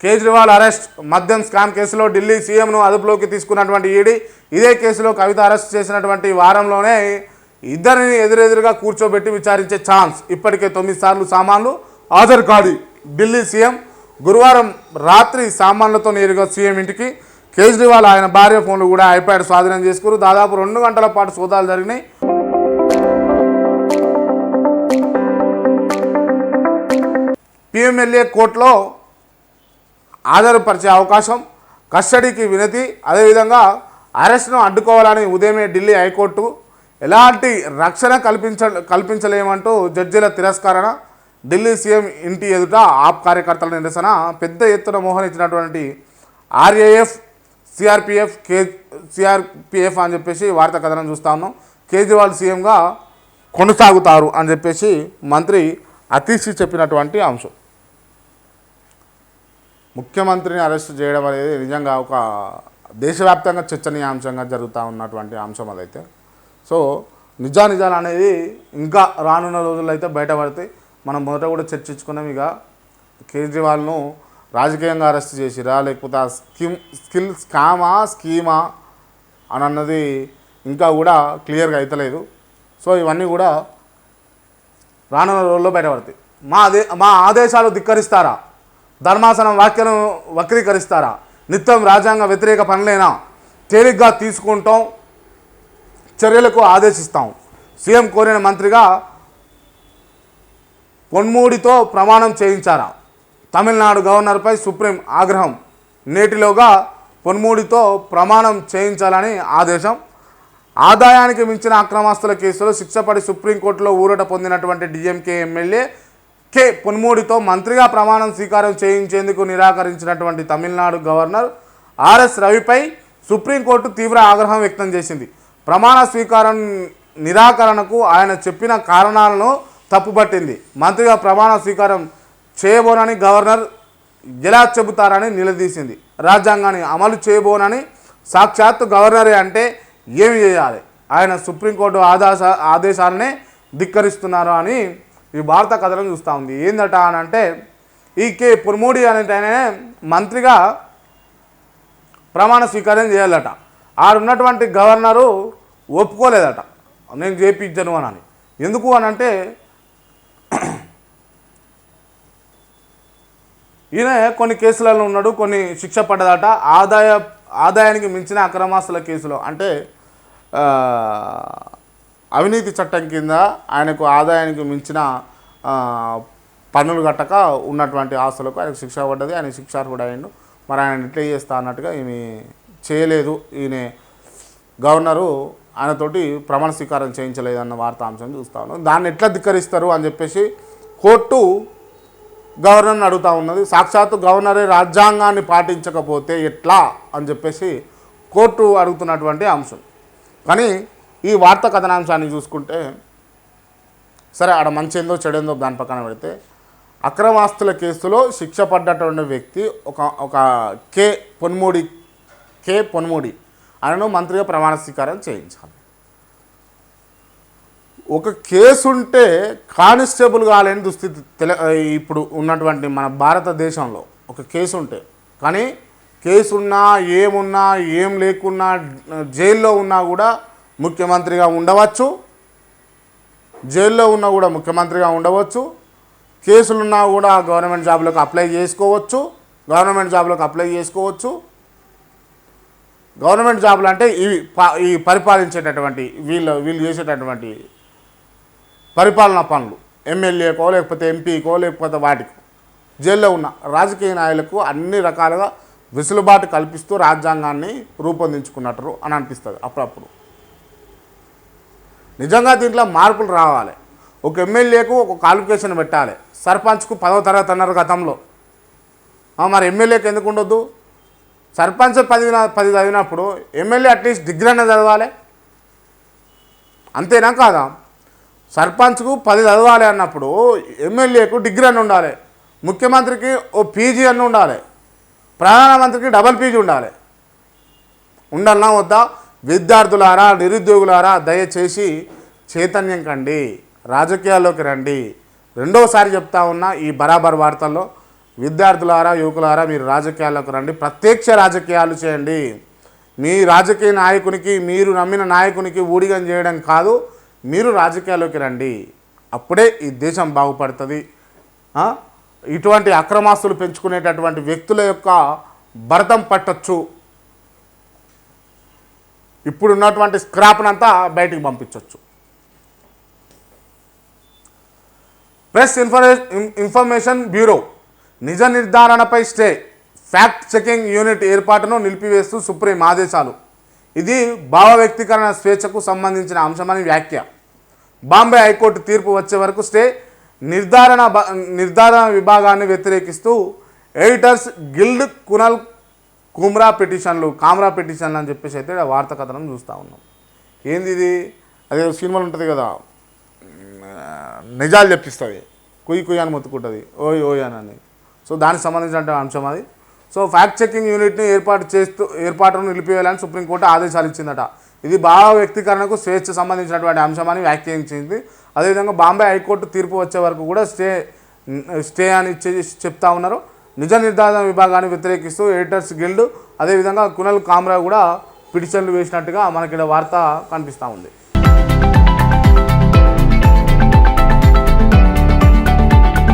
Kejriwal arrest మద్యం scam కేసులో ఢిల్లీ సీఎంను అదుపులోకి తీసుకున్నటువంటి ఈడీ ఇదే కేసులో కవిత అరెస్ట్ చేసినటువంటి వారంలోనే ఇద్దరిని ఎదురెదురుగా కూర్చోబెట్టి విచారించే ఛాన్స్. ఇప్పటికే తొమ్మిది సార్లు సామాన్లు హాజరు కాదు ఢిల్లీ సీఎం గురువారం రాత్రి సామాన్లతో నేరుగా సీఎం ఇంటికి కేజ్రీవాల్ ఆయన భార్య ఫోన్లు కూడా ఐప్యాడ్ స్వాధీనం చేసుకున్నారు దాదాపు రెండు గంటల పాటు సోదాలు జరిగినాయి. పిఎంఎల్ఏ కోర్టులో ఆధారపరిచే అవకాశం కస్టడీకి వినతి అదేవిధంగా అరెస్ట్ను అడ్డుకోవాలని ఉదయమే ఢిల్లీ హైకోర్టు ఎలాంటి రక్షణ కల్పించ కల్పించలేమంటూ జడ్జీల తిరస్కరణ ఢిల్లీ సీఎం ఇంటి ఎదుట ఆప్ కార్యకర్తల నిరసన పెద్ద ఎత్తున మోహరించినటువంటి ఆర్ఏఎఫ్ సిఆర్పిఎఫ్ కే సిఆర్పిఎఫ్ అని చెప్పేసి వార్తా కథనం చూస్తా ఉన్నాం. కేజ్రీవాల్ సీఎంగా కొనసాగుతారు అని చెప్పేసి మంత్రి అతీష్ చెప్పినటువంటి అంశం. ముఖ్యమంత్రిని అరెస్ట్ చేయడం అనేది నిజంగా ఒక దేశవ్యాప్తంగా చర్చనీయాంశంగా జరుగుతూ ఉన్నటువంటి అంశం అదైతే. సో నిజానిజాలు అనేది ఇంకా రానున్న రోజుల్లో అయితే బయటపడతాయి. మనం మొదట కూడా చర్చించుకున్నాం ఇక కేజ్రీవాల్ను రాజకీయంగా అరెస్ట్ చేసిరా లేకపోతే ఆ స్కీమ్ స్కిల్ స్కామా స్కీమా అని అన్నది ఇంకా కూడా క్లియర్గా అయితలేదు. సో ఇవన్నీ కూడా రానున్న రోజుల్లో బయటపడతాయి. మా అదే మా ఆదేశాలు ధిక్కరిస్తారా? ధర్మాసనం వ్యాఖ్యలను వక్రీకరిస్తారా? నిత్యం రాజ్యాంగ వ్యతిరేక పనులేనా? తేలిగ్గా తీసుకుంటాం చర్యలకు ఆదేశిస్తాం. సీఎం కోరిన మంత్రిగా పొన్మూడితో ప్రమాణం చేయించారా? తమిళనాడు గవర్నర్పై సుప్రీం ఆగ్రహం. నేటిలోగా పొన్మూడితో ప్రమాణం చేయించాలని ఆదేశం. ఆదాయానికి మించిన అక్రమాస్తుల కేసులో శిక్షపడి సుప్రీంకోర్టులో ఊరట పొందినటువంటి డిఎంకే ఎమ్మెల్యే కె పొన్మూడితో మంత్రిగా ప్రమాణం స్వీకారం చేయించేందుకు నిరాకరించినటువంటి తమిళనాడు గవర్నర్ ఆర్ఎస్ రవిపై సుప్రీంకోర్టు తీవ్ర ఆగ్రహం వ్యక్తం చేసింది. ప్రమాణ స్వీకారం నిరాకరణకు ఆయన చెప్పిన కారణాలను తప్పుపట్టింది. మంత్రిగా ప్రమాణ స్వీకారం చేయబోనని గవర్నర్ ఎలా చెబుతారని నిలదీసింది. రాజ్యాంగాన్ని అమలు చేయబోనని సాక్షాత్తు గవర్నరే అంటే ఏమి చేయాలి? ఆయన సుప్రీంకోర్టు ఆదేశ ఆదేశాలనే ధిక్కరిస్తున్నారు అని ఈ భారత కథలను చూస్తూ ఉంది. ఏందట అని అంటే ఈ కే పుర్మూడి అనేటనే మంత్రిగా ప్రమాణ స్వీకారం చేయాలట. ఆడున్నటువంటి గవర్నరు ఒప్పుకోలేదట. నేను చేపించను అని అని ఎందుకు అని అంటే ఈయన కొన్ని కేసులలో ఉన్నాడు కొన్ని శిక్ష పడ్డదట. ఆదాయ ఆదాయానికి మించిన అక్రమాస్తుల కేసులో. అంటే అవినీతి చట్టం కింద ఆయనకు ఆదాయానికి మించిన పన్నులు కట్టక ఉన్నటువంటి ఆస్తులకు ఆయనకు శిక్ష పడ్డది. ఆయన శిక్షార్హుడు అయ్యిండు. మరి ఆయన ఎట్లా చేస్తా అన్నట్టుగా ఈయన చేయలేదు. ఈయన గవర్నరు ఆయనతోటి ప్రమాణ స్వీకారం చేయించలేదన్న వార్తాంశం చూస్తా ఉన్నాం. దాన్ని ఎట్లా ధిక్కరిస్తారు అని చెప్పేసి కోర్టు గవర్నర్ని అడుగుతా ఉన్నది. సాక్షాత్తు గవర్నరే రాజ్యాంగాన్ని పాటించకపోతే ఎట్లా అని చెప్పేసి కోర్టు అడుగుతున్నటువంటి అంశం. కానీ ఈ వార్త కథనాంశాన్ని చూసుకుంటే సరే ఆడ మంచి ఏందో చెడేందో దాని పక్కన పెడితే అక్రమాస్తుల కేసులో శిక్ష పడ్డటువంటి వ్యక్తి ఒక ఒక కే పొన్మూడి కే పొన్మూడి ఆయనను మంత్రిగా ప్రమాణ స్వీకారం చేయించాలి. ఒక కేసు ఉంటే కానిస్టేబుల్ కాలేని దుస్థితి తెల ఇప్పుడు ఉన్నటువంటి మన భారతదేశంలో ఒక కేసు ఉంటే కానీ కేసున్నా ఏమున్నా ఏం లేకున్నా జైల్లో ఉన్నా కూడా ముఖ్యమంత్రిగా ఉండవచ్చు. జైల్లో ఉన్నా కూడా ముఖ్యమంత్రిగా ఉండవచ్చు. కేసులున్నా కూడా గవర్నమెంట్ జాబ్లకు అప్లై చేసుకోవచ్చు. గవర్నమెంట్ జాబ్లకు అప్లై చేసుకోవచ్చు. గవర్నమెంట్ జాబులు అంటే ఇవి ప- ఈ పరిపాలించేటటువంటి వీళ్ళు వీళ్ళు చేసేటటువంటి పరిపాలనా పనులు. ఎమ్మెల్యేకో లేకపోతే ఎంపీకో లేకపోతే వాటికో. జైల్లో ఉన్న రాజకీయ నాయకులకు అన్ని రకాలుగా వెసులుబాటు కల్పిస్తూ రాజ్యాంగాన్ని రూపొందించుకున్నట్టు అని అనిపిస్తుంది అప్పుడప్పుడు. నిజంగా దీంట్లో మార్పులు రావాలి. ఒక ఎమ్మెల్యేకు ఒక క్వాలిఫికేషన్ పెట్టాలి. సర్పంచ్కు పదవ తరగతి అన్నారు గతంలో. మరి ఎమ్మెల్యేకి ఎందుకు ఉండొద్దు? సర్పంచ్ పది పది చదివినప్పుడు ఎమ్మెల్యే అట్లీస్ట్ డిగ్రీ అన్న చదవాలి. అంతేనా కాదా? సర్పంచ్కు పది చదవాలి అన్నప్పుడు ఎమ్మెల్యేకు డిగ్రీ అని ఉండాలి. ముఖ్యమంత్రికి ఓ పీజీ అని ఉండాలి. ప్రధానమంత్రికి డబల్ పీజీ ఉండాలి. ఉండాలన్నా వద్దా? విద్యార్థులారా నిరుద్యోగులారా దయచేసి చైతన్యం కండి రాజకీయాల్లోకి రండి. రెండోసారి చెప్తా ఉన్నా ఈ బరాబర్ వార్తల్లో విద్యార్థులారా యువకులారా మీరు రాజకీయాల్లోకి రండి. ప్రత్యక్ష రాజకీయాలు చేయండి. మీ రాజకీయ నాయకునికి మీరు నమ్మిన నాయకునికి ఊడిగం చేయడం కాదు మీరు రాజకీయాల్లోకి రండి. అప్పుడే ఈ దేశం బాగుపడుతుంది. ఇటువంటి అక్రమాస్తులు పెంచుకునేటటువంటి వ్యక్తుల యొక్క భరతం పట్టచ్చు. ఇప్పుడు ఉన్నటువంటి స్క్రాప్నంతా బయటికి పంపించవచ్చు ప్రెస్ ఇన్ఫర్మే ఇన్ఫర్మేషన్ బ్యూరో నిజ నిర్ధారణపై స్టే ఫ్యాక్ట్ చెకింగ్ యూనిట్ ఏర్పాటును నిలిపివేస్తూ సుప్రీం ఆదేశాలు. ఇది భావ వ్యక్తీకరణ స్వేచ్ఛకు సంబంధించిన అంశమని వ్యాఖ్య. బాంబే హైకోర్టు తీర్పు వచ్చే వరకు స్టే నిర్ధారణ నిర్ధారణ విభాగాన్ని వ్యతిరేకిస్తూ ఎడిటర్స్ గిల్డ్ కునల్ కుమ్రా పిటిషన్లు కామ్రా పిటిషన్లు అని చెప్పేసి అయితే వార్త కథనం చూస్తూ ఉన్నాం. ఏంది ఇది? అదే సినిమాలు ఉంటుంది కదా. నిజాలు చెప్పిస్తుంది. కుయ్యి కుయ్యి అని మొత్తుకుంటుంది. ఓయ్ ఓయ్ అని సో దానికి సంబంధించిన అంశం అది. సో ఫ్యాక్ట్ చెకింగ్ యూనిట్ని ఏర్పాటు చేస్తూ ఏర్పాటును నిలిపివేయాలని సుప్రీంకోర్టు ఆదేశాలు ఇచ్చిందట. ఇది భావ వ్యక్తీకరణకు స్వేచ్ఛ సంబంధించినటువంటి అంశమని వ్యాఖ్యానించింది. అదేవిధంగా బాంబే హైకోర్టు తీర్పు వచ్చే వరకు కూడా స్టే స్టే అని చెప్తా ఉన్నారు. నిజ నిర్ధారణ విభాగాన్ని వ్యతిరేకిస్తూ ఎడిటర్స్ గిల్డ్ అదేవిధంగా కునల్ కామ్రా కూడా పిటిషన్లు వేసినట్టుగా మనకి వార్త కనిపిస్తూ ఉంది.